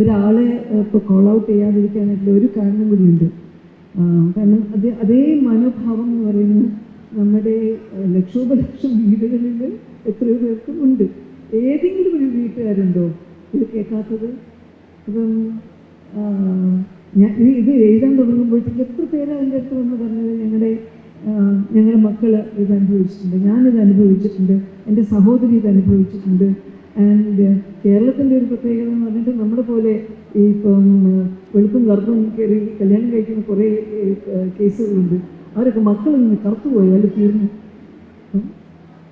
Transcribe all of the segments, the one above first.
ഒരാളെ ഇപ്പോൾ call out ചെയ്യാതിരിക്കാനായിട്ടുള്ള ഒരു കാരണം കൂടിയുണ്ട്. കാരണം അത് അതേ മനോഭാവം എന്ന് പറയുന്നത് നമ്മുടെ ലക്ഷോപലക്ഷം വീടുകളിൽ എത്രയോ പേർക്കും ഉണ്ട്. ഏതെങ്കിലും ഒരു വീട്ടുകാരുണ്ടോ? ഇത് കേൾക്കാത്തത്? അപ്പം ഞാൻ ഇത് എഴുതാൻ തുടങ്ങുമ്പോഴത്തേക്ക് എത്ര പേര് അതിന്റെ അടുത്ത് വന്ന് പറഞ്ഞത്? ഞങ്ങളുടെ ഞങ്ങളുടെ മക്കൾ ഇത് അനുഭവിച്ചിട്ടുണ്ട്. ഞാനിത് അനുഭവിച്ചിട്ടുണ്ട്. എന്റെ സഹോദരി ഇത് അനുഭവിച്ചിട്ടുണ്ട്. ആൻഡ് കേരളത്തിന്റെ ഒരു പ്രത്യേകത എന്ന് പറഞ്ഞിട്ട് നമ്മുടെ പോലെ ഈ ഇപ്പം വെളുപ്പും കറുപ്പും കയറി കല്യാണം കഴിക്കുന്ന കുറേ കേസുകളുണ്ട്. അവരൊക്കെ മക്കൾ കറുത്തു പോയി അതിൽ തീർന്നു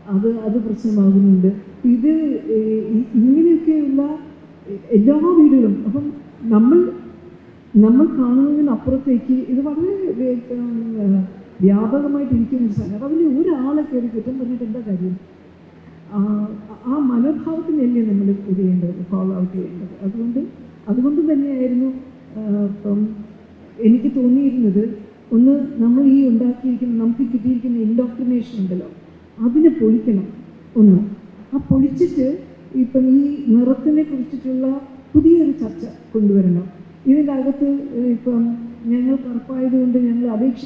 അത് അത് പ്രശ്നമാകുന്നുണ്ട്. ഇത് ഇങ്ങനെയൊക്കെയുള്ള എല്ലാ വീടുകളും അപ്പം നമ്മൾ നമ്മൾ കാണുന്നതിനപ്പുറത്തേക്ക് ഇത് വളരെ വേ- ഉം, വ്യാപകമായിട്ട് ഇരിക്കുന്ന ഒരു സാധനം അതിൽ ഒരാളെ കയറി കുറ്റം പറഞ്ഞിട്ട് എന്താ കാര്യം? ആ മനോഭാവത്തിനല്ലേ നമ്മൾ ഇത് ചെയ്യേണ്ടത് ഫോളോ ഔട്ട് ചെയ്യേണ്ടത്. അതുകൊണ്ട് അതുകൊണ്ട് തന്നെയായിരുന്നു ഇപ്പം എനിക്ക് തോന്നിയിരുന്നത് ഒന്ന് നമ്മൾ ഈ ഉണ്ടാക്കിയിരിക്കുന്ന നമുക്ക് കിട്ടിയിരിക്കുന്ന ഇൻഡോക്ട്രിനേഷൻ ഉണ്ടല്ലോ അതിനെ പൊളിക്കണം ഒന്ന്. ആ പൊളിച്ചിട്ട് ഇപ്പം ഈ നിറത്തിനെ കുറിച്ചിട്ടുള്ള പുതിയൊരു ചർച്ച കൊണ്ടുവരണം. ഇതിന്റെ അകത്ത് ഇപ്പം ഞങ്ങൾ കറുപ്പായതുകൊണ്ട് ഞങ്ങൾ അപേക്ഷ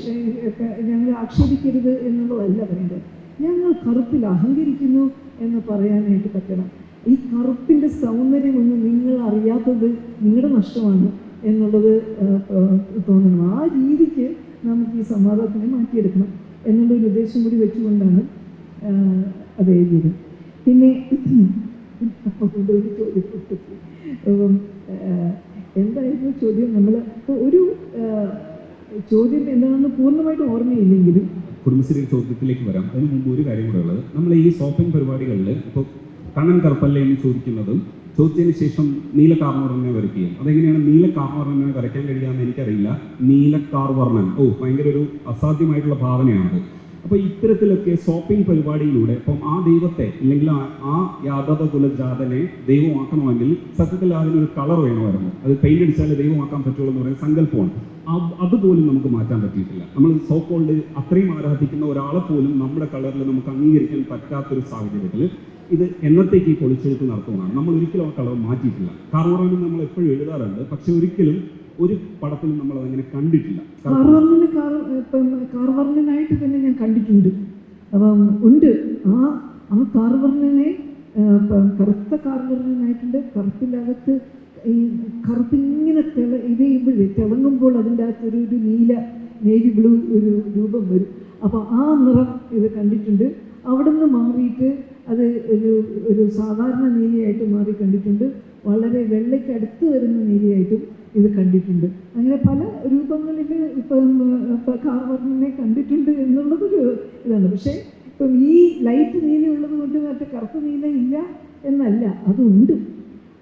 ഞങ്ങൾ ആക്ഷേപിക്കരുത് എന്നുള്ളതല്ല പറയേണ്ടത്. ഞങ്ങൾ കറുപ്പിൽ അഹങ്കരിക്കുന്നു എന്ന് പറയാനായിട്ട് പറ്റണം. ഈ കറുപ്പിന്റെ സൗന്ദര്യമൊന്നും നിങ്ങൾ അറിയാത്തത് നിങ്ങളുടെ നഷ്ടമാണ് എന്നുള്ളത് തോന്നണം. ആ രീതിക്ക് നമുക്ക് ഈ സംവാദത്തിനെ മാറ്റിയെടുക്കണം എന്നുള്ള ഒരു ഉദ്ദേശം കൂടി വെച്ചുകൊണ്ടാണ് അത് എഴുതിയത്. പിന്നെ ചോദ്യം എന്തായിരുന്നു ചോദ്യം? നമ്മൾ ഒരു ചോദ്യം എന്താണെന്ന് പൂർണമായിട്ട് ഓർമ്മയില്ലെങ്കിലും കുടുംബശ്രീ ചോദ്യത്തിലേക്ക് വരാം. അതിന് മുമ്പ് ഒരു കാര്യം കൂടെ ഉള്ളത്. നമ്മൾ ഈ സോപ്പിംഗ് പരിപാടികളിൽ ഇപ്പോൾ കണ്ണൻ കറുപ്പല്ല എന്ന് ചോദിക്കുന്നതും ചോദിച്ചതിന് ശേഷം നീല കാർവർണനെ വരയ്ക്കുകയും അതെങ്ങനെയാണ് നീല കാർവർണനെ വരയ്ക്കാൻ കഴിയാമെന്ന് എനിക്കറിയില്ല. നീല കാർവർണൻ ഓ ഭയങ്കര ഒരു അസാധ്യമായിട്ടുള്ള ഭാവനയാണത് അപ്പോൾ ഇത്തരത്തിലൊക്കെ ഷോപ്പിംഗ് പരിപാടിയിലൂടെ ഇപ്പം ആ ദൈവത്തെ അല്ലെങ്കിൽ ആ- യാദവ കുലജാതനെ ദൈവമാക്കണമെങ്കിൽ സത്യത്തിൽ അതിനൊരു കളർ വേണമായിരുന്നു. അത് പെയിന്റ് അടിച്ചാലേ ദൈവമാക്കാൻ പറ്റുള്ളൂ എന്ന് പറയുന്ന സങ്കല്പമാണ്. അത് അതുപോലും നമുക്ക് മാറ്റാൻ പറ്റിയിട്ടില്ല. നമ്മൾ സോ അത്രയും ആരാധിക്കുന്ന ഒരാളെ പോലും നമ്മുടെ കളറിൽ നമുക്ക് അംഗീകരിക്കാൻ പറ്റാത്തൊരു സാഹചര്യത്തിൽ ഇത് എന്നത്തേക്ക് ഈ പൊളിച്ചെഴുത്ത് നടത്തുന്നതാണ്. നമ്മൾ ഒരിക്കലും ആ കളർ മാറ്റിയിട്ടില്ല. കാർവറാനും നമ്മൾ എപ്പോഴും എഴുതാറുണ്ട്. പക്ഷെ ഒരിക്കലും ഒരു പടത്തിലും നമ്മൾ അതങ്ങനെ കണ്ടിട്ടില്ല. കാർവർണന് കാർ ഇപ്പം കാർവർണനായിട്ട് തന്നെ ഞാൻ കണ്ടിട്ടുണ്ട്. അപ്പം ഉണ്ട്. ആ ആ കാർവർണനെ കറുത്ത കാർവർണനായിട്ടുണ്ട്. കറുപ്പിനകത്ത് ഈ കറുപ്പിങ്ങനെ തിള ഇത് ചെയ്യുമ്പോഴേ തിളങ്ങുമ്പോൾ അതിന്റെ അകത്ത് ഒരു ഒരു നീല നേവി ബ്ലൂ ഒരു രൂപം വരും. അപ്പോൾ ആ നിറം ഇത് കണ്ടിട്ടുണ്ട്. അവിടെ നിന്ന് മാറിയിട്ട് അത് ഒരു ഒരു സാധാരണ നീലയായിട്ട് മാറി കണ്ടിട്ടുണ്ട്. വളരെ വെള്ളയ്ക്ക് അടുത്ത് വരുന്ന നീലയായിട്ടും ഇത് കണ്ടിട്ടുണ്ട്. അങ്ങനെ പല രൂപങ്ങളിൽ ഇപ്പം കാർവർണിനെ കണ്ടിട്ടുണ്ട് എന്നുള്ളതൊരു ഇതാണ്. പക്ഷേ ഇപ്പം ഈ ലൈറ്റ് നീല ഉള്ളത് കൊണ്ട് മറ്റേ കറുത്ത നീല ഇല്ല എന്നല്ല. അതുണ്ട്.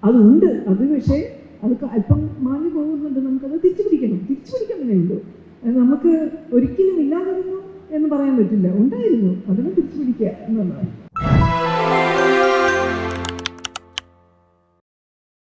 അതുണ്ട്. അത് പക്ഷേ അത് അല്പം മാഞ്ഞു പോകുന്നുണ്ട്. നമുക്കത് തിരിച്ചു പിടിക്കണം. തിരിച്ചു പിടിക്കുന്നതേ ഉള്ളൂ. നമുക്ക് ഒരിക്കലും ഇല്ലാതിരുന്നു എന്ന് പറയാൻ പറ്റില്ല. ഉണ്ടായിരുന്നു. അതിനെ തിരിച്ചു പിടിക്കുക എന്നുള്ളതാണ്.